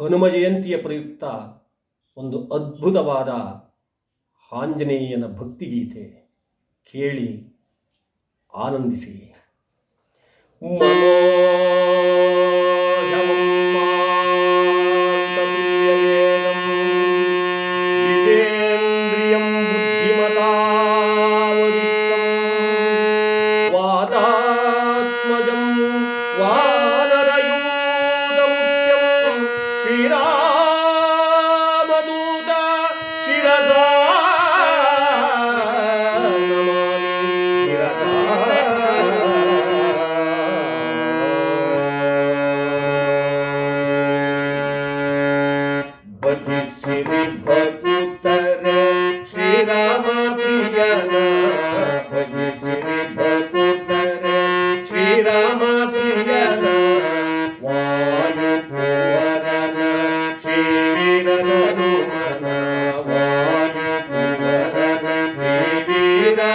ಹನುಮ ಜಯಂತಿಯ ಪ್ರಯುಕ್ತ ಒಂದು ಅದ್ಭುತವಾದ ಆಂಜನೇಯನ ಭಕ್ತಿಗೀತೆ ಕೇಳಿ ಆನಂದಿಸಿ. ವಾತಾತ್ಮಜಂ ವಾ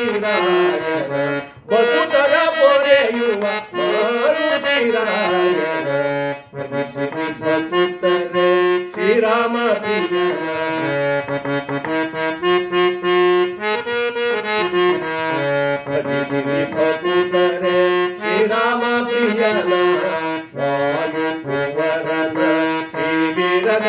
ಮಾರುತಿರಾಯಣ ಬಹುತರ ಪೊರೆಯುವ ಮಾರುತಿರಾಯಣ ಭಕ್ತರೆ ಶ್ರೀರಾಮ ಭಕ್ತರೆ ಶ್ರೀರಾಮ ಪ್ರಿಯನ ಶ್ರೀ ವೀರನ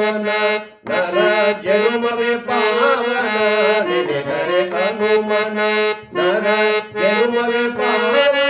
कामना नर जन्म पावना निज करे अनुमना नर जन्म पावना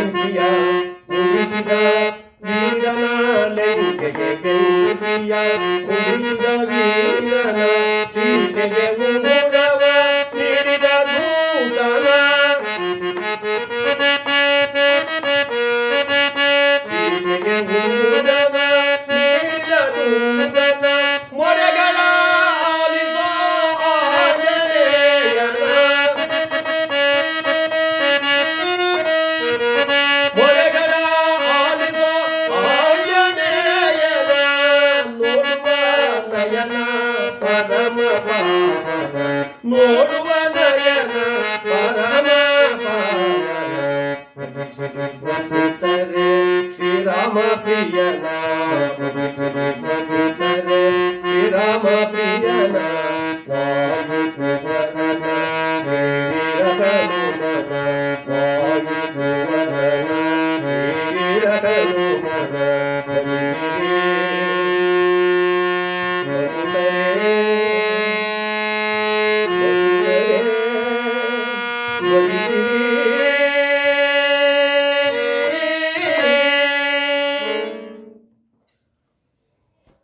lendiya Uvisida vidana lengege bendiya Uvisida vidana chintege uvisida Oh, Thank you.